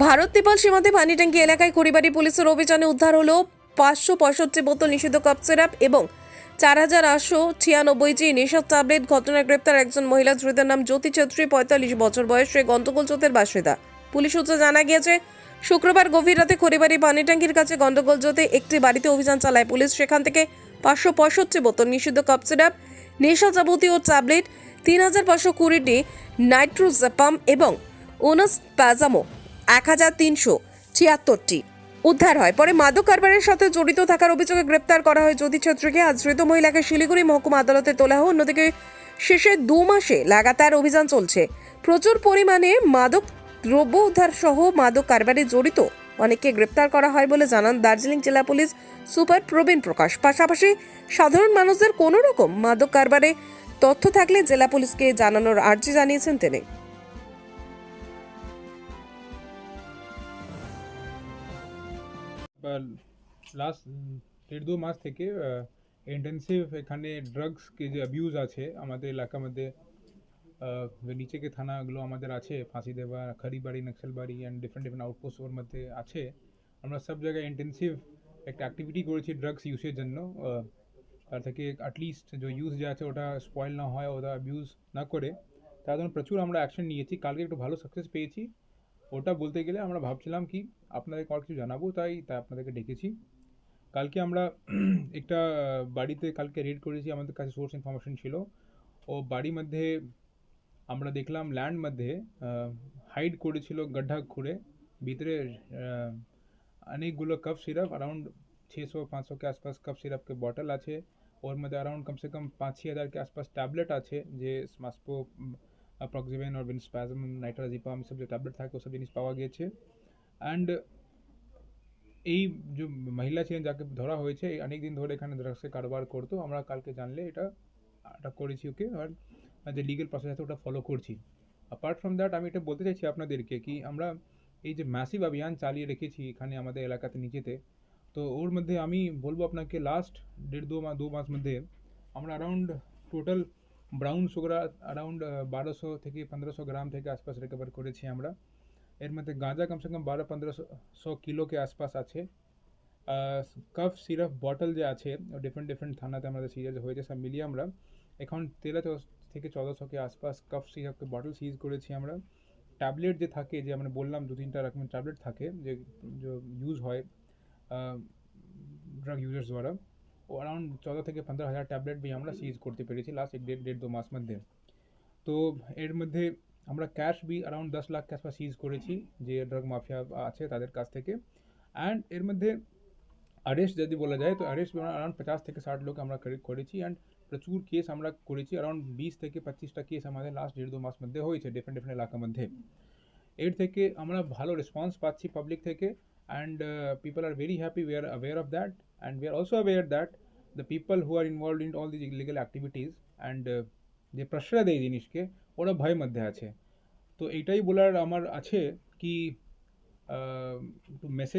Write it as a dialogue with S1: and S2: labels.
S1: ভারত নেপাল সীমান্তে পানি ট্যাঙ্কি এলাকায় কুড়িবাড়ি পুলিশের অভিযানে উদ্ধার হলো পাঁচশো পঁয়ষট্টি বোতল নিষিদ্ধ কাপ সিরাপ এবং চার হাজার আটশো ছিয়ানব্বইটি নেশার ট্যাবলেট। ঘটনায় গ্রেপ্তার একজন মহিলা, ধৃতের নাম জ্যোতি ছেত্রী, পঁয়তাল্লিশ বছর বয়সে, গন্ডগোল চোতের বাসিন্দা। পুলিশ সূত্রে জানা গিয়েছে, শুক্রবার গভীর রাতে খড়িবাড়ি পানি ট্যাঙ্কির কাছে গন্ডগোল জোতে একটি বাড়িতে অভিযান চালায় পুলিশ। সেখান থেকে পাঁচশো পঁয়ষট্টি বোতল নিষিদ্ধ কাপ সিরাপ নেশা যাবতীয় ট্যাবলেট, তিন হাজার পাঁচশো কুড়িটি নাইট্রোজাপাম এবং ওনাস প্যাজামো এক হাজার তিনশো ছিয়াত্তরটি উদ্ধার হয়। পরে মাদক কারবারের সাথে জড়িত থাকার অভিযোগে গ্রেপ্তার করা হয় জ্যোতি ছেত্রীকে। আজ ধৃত মহিলাকে শিলিগুড়ি মহকুমা আদালতে তোলা হয়। অন্যদিকে শেষে দু মাসে লাগাতার অভিযান চলছে। প্রচুর পরিমাণে মাদক দ্রব্য উদ্ধার সহ মাদক কারবারে জড়িত অনেককে গ্রেপ্তার করা হয় বলে জানান দার্জিলিং জেলা পুলিশ সুপার প্রবীণ প্রকাশ। পাশাপাশি সাধারণ মানুষদের কোনো রকম মাদক কারবারে তথ্য থাকলে জেলা পুলিশকে জানানোর আর্জি জানিয়েছেন তিনি।
S2: লাস্ট দেড় দু মাস থেকে ইন্টেন্সিভ এখানে ড্রাগস কে যে অ্যাবিউজ আছে আমাদের এলাকার মধ্যে নিচে যে থানাগুলো আমাদের আছে ফাঁসি দেওয়া Kharibari Naxalbari and different different outpost ওর মধ্যে আছে। আমরা সব জায়গায় ইন্টেন্সিভ একটা অ্যাক্টিভিটি করেছি ড্রাগস ইউজের জন্য। তার থেকে অ্যাটলিস্ট যে ইউজ যে আছে ওটা স্পয়েল না হয় ওটা অ্যাবিউজ না করে। তার জন্য প্রচুর আমরা অ্যাকশন নিয়েছি। কালকে একটু ভালো সাকসেস পেয়েছি। ওটা বলতে গেলে আমরা ভাবছিলাম কি, আপনাদের কয়েক কিছু জানাব, তাই তাই আপনাদেরকে ডেকেছি। কালকে আমরা একটা বাড়িতে কালকে রেড করেছি, আমাদের কাছে সোর্স ইনফরমেশন ছিল। ও বাড়ির মধ্যে আমরা দেখলাম ল্যান্ড মধ্যে হাইড করেছিল গড্ঢা খুঁড়ে। ভিতরে অনেকগুলো কাপ সিরাপ অ্যারাউন্ড ছশো পাঁচশোকে আশপাশ কাপ সিরাপকে বটল আছে। ওর মধ্যে অ্যারাউন্ড কমসে কম পাঁচ ছ হাজারকে আশপাশ ট্যাবলেট আছে, যে স্মাসপো অ্যাপ্রক্সিমেন আর স্প্যাজম নাইট্রাজিপাম এসব যে ট্যাবলেট থাকে ওসব জিনিস পাওয়া গিয়েছে। অ্যান্ড এই যে মহিলা ছিলেন যাকে ধরা হয়েছে অনেক দিন ধরে এখানে ড্রাগসের কারবার করতো, আমরা কালকে জানলে এটা এটা করেছি ওকে আর যে লিগেল প্রসেস আছে, ওটা ফলো করছি। অ্যাপার্ট ফ্রম দ্যাট আমি এটা বলতে চাইছি আপনাদেরকে কি আমরা এই যে ম্যাসিভ অভিযান চালিয়ে রেখেছি এখানে আমাদের এলাকাতে, নিচেতে, তো ওর মধ্যে আমি বলব আপনাকে লাস্ট দেড় দু মাস দু মাস মধ্যে আমরা around total brown sugar around বারোশো থেকে পনেরোশো গ্রাম থেকে আশপাশ রিকভার করেছি আমরা। এর মধ্যে গাঁজা কমসে কম বারো পনেরোশো শো কিলো কে আশপাশ আছে। কফ সিরাপ বটল যে আছে ডিফারেন্ট ডিফারেন্ট থানাতে আমাদের সিরিয়াল হয়েছে, সব মিলিয়ে আমরা এখন তেরো থেকে চোদ্দোশো কে আশপাশ কফ সিরাপকে বটল সিজ করেছি আমরা। ট্যাবলেট যে থাকে, যে আমরা বললাম দু তিনটা রকমের ট্যাবলেট থাকে, যে ইউজ হয় ড্রাগ ইউজার্স দ্বারা। ও অ্যারাউন্ড চোদ্দ থেকে পনেরো হাজার ট্যাবলেট বি আমরা সিজ করতে পেরেছি লাস্ট এক দেড় দেড় দু মাস মধ্যে। তো এর মধ্যে আমরা ক্যাশ বি অ্যারাউন্ড দশ লাখ ক্যাশ বা সিজ করেছি, যে ড্রাগ মাফিয়া আছে তাদের কাছ থেকে। অ্যান্ড এর মধ্যে অ্যারেস্ট যদি বলা যায়, তো অ্যারেস্ট অ্যারাউন্ড পঞ্চাশ থেকে ষাট লোক আমরা করেছি। অ্যান্ড প্রচুর কেস আমরা করেছি অ্যারাউন্ড বিশ থেকে পঁচিশটা কেস আমাদের লাস্ট দেড় দু মাস মধ্যে হয়েছে ডিফারেন্ট ডিফারেন্ট এলাকার মধ্যে। এর থেকে আমরা ভালো রেসপন্স পাচ্ছি পাবলিক থেকে। And people are very happy we are aware of that and we are also aware that the people who are involved in all these illegal activities and যে প্রশ্রয় দেয় এই জিনিসকে ওরা ভয় মধ্যে আছে। তো এইটাই বলার আমার আছে কি মেসেজ